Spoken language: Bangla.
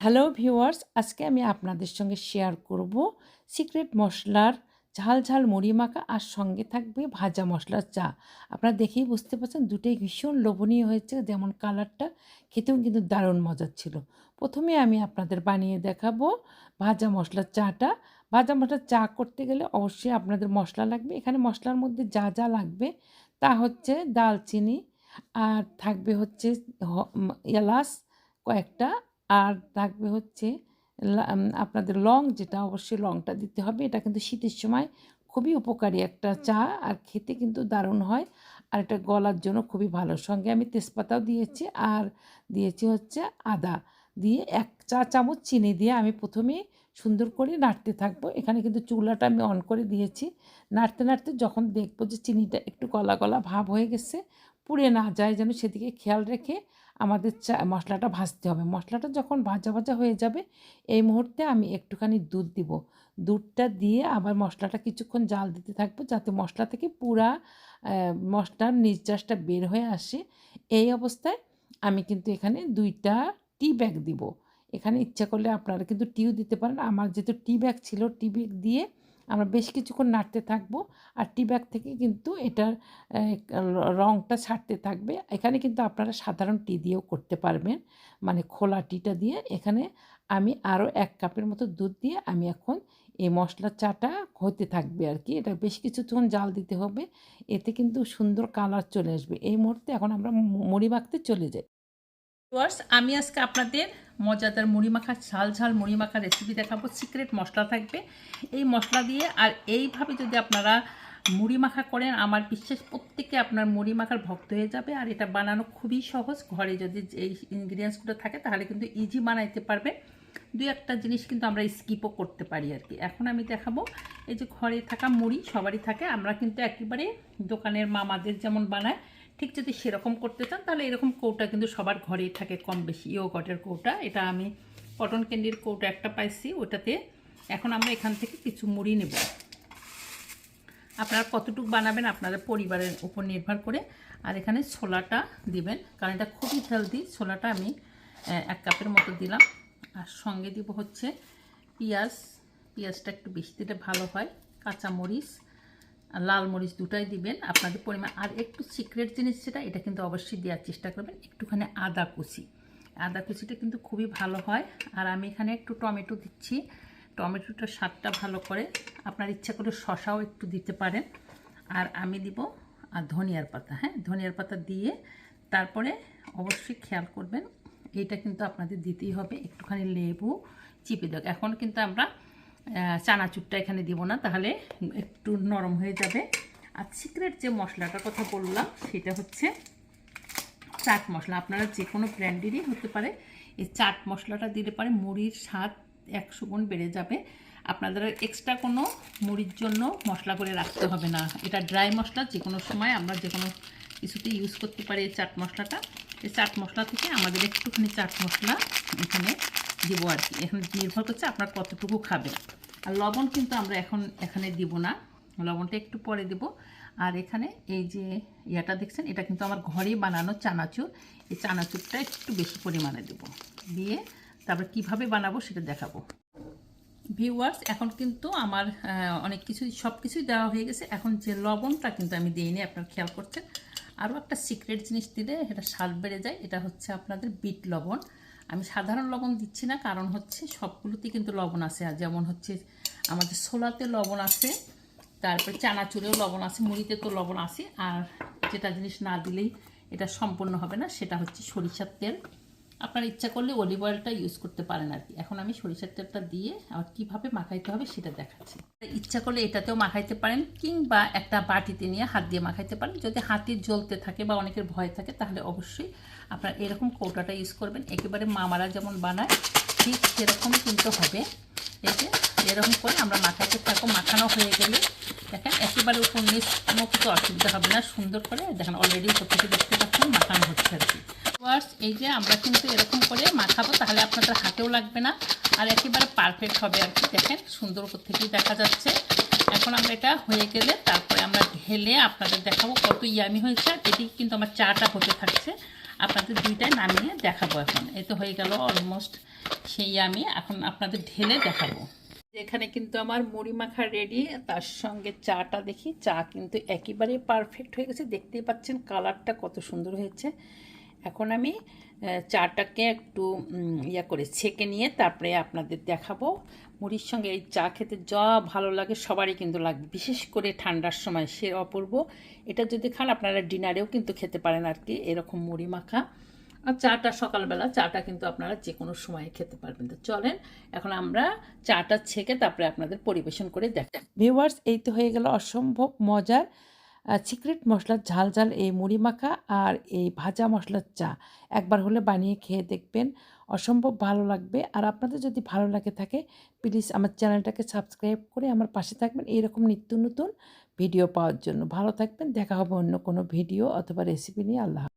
হ্যালো ভিউয়ার্স আজকে আমি আপনাদের সঙ্গে শেয়ার করব সিক্রেট মশলার ঝাল ঝাল মুড়ি মাখা আর সঙ্গে থাকবে ভাজা মশলার চা। আপনারা দেখেই বুঝতে পারছেন দুটোই ভীষণ লোভনীয় হয়েছে, যেমন কালারটা খেতেও কিন্তু দারুণ মজার ছিল। প্রথমে আমি আপনাদের বানিয়ে দেখাবো ভাজা মশলার চাটা। ভাজা মশলার চা করতে গেলে অবশ্যই আপনাদের মশলা লাগবে। এখানে মশলার মধ্যে যা যা লাগবে তা হচ্ছে দালচিনি আর থাকবে হচ্ছে এলাচ কয়েকটা আর থাকবে হচ্ছে আপনাদের লং যেটা অবশ্যই লংটা দিতে হবে। এটা কিন্তু শীতের সময় খুবই উপকারী একটা চা আর খেতে কিন্তু দারুণ হয়। আর এটা গলার জন্য খুবই ভালো। সঙ্গে আমি তেজপাতাও দিয়েছি আর দিয়েছি হচ্ছে আদা। দিয়ে এক চা চামচ চিনি দিয়ে আমি প্রথমে সুন্দর করে নাড়তে থাকব। এখানে কিন্তু চুলাটা আমি অন করে দিয়েছি। নাড়তে নাড়তে যখন দেখব যে চিনিটা একটু গলা গলা ভাব হয়ে গেছে পুড়ে না যায়, যেন সেদিকে খেয়াল রেখে আমাদের চা, মশলাটা ভাজতে হবে। মশলাটা যখন ভাজা ভাজা হয়ে যাবে, এই মুহূর্তে আমি একটুখানি দুধ দিব। দুধটা দিয়ে আবার মশলাটা কিছুক্ষণ জাল দিতে থাকব, যাতে মশলা থেকে পুরা মশলার নির্যাসটা বের হয়ে আসে। এই অবস্থায় আমি কিন্তু এখানে দুইটা টি ব্যাগ দিব। এখানে ইচ্ছা করলে আপনারা কিন্তু টিও দিতে পারেন। আমার যেহেতু টি ব্যাগ ছিল, টি ব্যাগ দিয়ে আমরা বেশ কিছুক্ষণ নাড়তে থাকব আর টি ব্যাগ থেকে কিন্তু এটার রঙটা ছাড়তে থাকবে। এখানে কিন্তু আপনারা সাধারণ টি দিয়েও করতে পারবেন। মানে খোলা টিটা দিয়ে এখানে আমি আরও এক কাপের মতো দুধ দিয়ে আমি এখন এই মশলার চাটা হতে থাকবে আর কি। এটা বেশ কিছুক্ষণ জাল দিতে হবে। এতে কিন্তু সুন্দর কালার চলে আসবে। এই মুহূর্তে এখন আমরা মুড়ি মাখতে চলে যাই। ভিউয়ার্স, আমি আজকে আপনাদের মজাদার মুড়ি মাখা ঝাল ঝাল মুড়ি মাখা রেসিপি দেখাবো। সিক্রেট মশলা থাকবে। এই মশলা দিয়ে আর এইভাবে যদি আপনারা মুড়ি মাখা করেন, আমার বিশ্বাস প্রত্যেকে আপনার মুড়ি মাখার ভক্ত হয়ে যাবে। আর এটা বানানো খুবই সহজ। ঘরে যদি এই ইনগ্রিডিয়েন্টসগুলো থাকে, তাহলে কিন্তু ইজি বানাইতে পারবে দুই একটা জিনিস কিন্তু আমরা স্কিপও করতে পারি আর কি। এখন আমি দেখাবো, এই যে ঘরে থাকা মুড়ি সবারই থাকে। আমরা কিন্তু একেবারে দোকানের মামাদের যেমন বানায় ঠিক যদি সেরকম করতে চান, তাহলে এরকম কৌটা কিন্তু সবার ঘরেই থাকে, কম বেশি। ইয়োগটের কৌটা, এটা আমি কটন ক্যান্ডির কৌটা একটা পাইছি, ওটাতে এখন আমরা এখান থেকে কিছু মুড়ি নেব। আপনারা কতটুকু বানাবেন আপনাদের পরিবারের উপর নির্ভর করে। আর এখানে ছোলাটা দিবেন, কারণ এটা খুবই হেলদি ছোলাটা আমি এক কাপের মতো দিলাম। আর সঙ্গে দিব হচ্ছে পেঁয়াজ। পেঁয়াজটা একটু বেশি দিলে ভালো হয়। কাঁচা মরিচ আর লাল মরিচ দুটাই দিবেন। আপনাদের পরিমাণ আর একটু সিক্রেট জিনিস সেটা এটা কিন্তু অবশ্যই দেওয়ার চেষ্টা করবেন। একটুখানি আদা কুচি। আদা কুচিটা কিন্তু খুবই ভালো হয়। আর আমি এখানে একটু টমেটো দিচ্ছি। টমেটোটা স্বাদটা ভালো করে আপনার ইচ্ছা করে শশাও একটু দিতে পারেন। আর আমি দিব আর ধনিয়ার পাতা হ্যাঁ? ধনিয়ার পাতা দিয়ে তারপরে অবশ্যই খেয়াল করবেন। এইটা কিন্তু আপনাদের দিতেই হবে। একটুখানি লেবু, চিপে দেব এখন কিন্তু আমরা চানাচুরটা এখানে দিব না, তাহলে একটু নরম হয়ে যাবে। আর সিক্রেট যে মশলাটার কথা বললাম, সেটা হচ্ছে চাট মশলা। আপনারা যে কোনো ব্র্যান্ডেরই হতে পারে, এই চাট মশলাটা দিলে পারে মুড়ির স্বাদ একশো গুণ বেড়ে যাবে। আপনাদের এক্সট্রা কোনো মুড়ির জন্য মশলা করে রাখতে হবে না। এটা ড্রাই মশলা, যে কোনো সময় আমরা যে কোনো কিছুতে ইউজ করতে পারি এই চাট মশলাটা। এই চাট মশলা থেকে আমাদের একটুখানি চাট মশলা এখানে দিব আর কি। এখন নির্ভর করছে আপনার কতটুকু খাবেন। আর লবণ কিন্তু আমরা এখন এখানে দিব না। লবণটা একটু পরে দেব। আর এখানে এই যে ইয়াটা দেখছেন, এটা কিন্তু আমার ঘরেই বানানো চানাচুর। এই চানাচুরটা একটু বেশি পরিমাণে দেব। দিয়ে তারপর কীভাবে বানাবো সেটা দেখাবো। ভিউয়ার্স, এখন কিন্তু আমার অনেক কিছুই সব কিছুই দেওয়া হয়ে গেছে। এখন যে লবণটা কিন্তু আমি দিইনি, আপনার খেয়াল করছেন। আরও একটা সিক্রেট জিনিস দিলে এটা স্বাদ বেড়ে যায়। এটা হচ্ছে আপনাদের বিট লবণ। আমি সাধারণ লবণ দিচ্ছি না, কারণ হচ্ছে সবগুলোতে কিন্তু লবণ আছে। আর যেমন হচ্ছে আমাদের ছোলাতে লবণ আছে, তারপরে চানাচুরেও লবণ আছে মুড়িতে তো লবণ আছে, আর যেটা জিনিস না দিলেই এটা সম্পূর্ণ হবে না, সেটা হচ্ছে সরিষার তেল। আপনার ইচ্ছা করলে অলিভ অয়েলটা ইউজ করতে পারেন আর কি এখন আমি সরিষার তেলটা দিয়ে আবার কীভাবে মাখাইতে হবে সেটা দেখাচ্ছি। ইচ্ছা করলে এটাতেও মাখাইতে পারেন কিংবা একটা বাটিতে নিয়ে হাত দিয়ে মাখাইতে পারেন। যদি হাতে জ্বলতে থাকে বা অনেকের ভয় থাকে তাহলে অবশ্যই আপনার এরকম কৌটাটা ইউজ করবেন। একেবারে মামারা যেমন বানায় ঠিক সেরকমই কিন্তু হবে। এই যে, এরকম করে আমরা মাখাইতে থাকব মাখানো হয়ে গেলে। দেখেন, একেবারে উপর নিচ কোনো কিছু অসুবিধা হবে না, সুন্দর করে, দেখেন অলরেডি উপর থেকে দেখতে পাচ্ছেন, মাখানো হচ্ছে আর কি। এই যে আমরা কিন্তু এরকম করে মাখাবো, তাহলে আপনাদের হাতেও লাগবে না, আর একেবারে পারফেক্ট হবে আর কি। দেখেন, সুন্দর উপর থেকেই দেখা যাচ্ছে। এখন আমরা এটা হয়ে গেলে তারপরে আমরা ঢেলে আপনাদের দেখাবো কত ইয়ামি হয়েছে, আর এটি কিন্তু আমার চাটা হতে থাকছে। আপনাদের দুইটাই নামিয়ে দেখাবো এখন। এই তো হয়ে গেল অলমোস্ট সেই আমি। এখন আপনাদের ঢেলে দেখাবো। এখানে কিন্তু আমার মুড়ি মাখা রেডি তার সঙ্গে চাটা দেখি। চা কিন্তু একেবারে পারফেক্ট হয়ে গেছে। দেখতেই পাচ্ছেন কালারটা কত সুন্দর হয়েছে। এখন আমি চাটাকে একটু ইয়া করে ছেঁকে নিয়ে তারপরে আপনাদের দেখাবো মুড়ির সঙ্গে এই চা খেতে যা ভালো লাগে সবারই কিন্তু লাগবে বিশেষ করে ঠান্ডার সময় সে অপূর্ব এটা যদি খান আপনারা ডিনারেও কিন্তু খেতে পারেন আর কি এরকম মুড়ি মাখা আর চাটা সকালবেলা চাটা কিন্তু আপনারা যে কোনো সময়ে খেতে পারবেন তো চলেন এখন আমরা চাটা ছেঁকে তারপরে আপনাদের পরিবেশন করে দেখ ভিউয়ার্স এই তো হয়ে গেল অসম্ভব মজার সিক্রেট মশলার ঝাল ঝাল এই মুড়ি মাখা আর এই ভাজা মশলার চা। একবার হলে বানিয়ে খেয়ে দেখবেন। অসম্ভব ভালো লাগবে। আর আপনাদের যদি ভালো লাগে থাকে প্লিজ আমার চ্যানেলটাকে সাবস্ক্রাইব করে আমার পাশে থাকবেন। এইরকম নিত্য নতুন ভিডিও পাওয়ার জন্য। ভালো থাকবেন। দেখা হবে অন্য কোনো ভিডিও অথবা রেসিপি নিয়ে। আল্লাহ।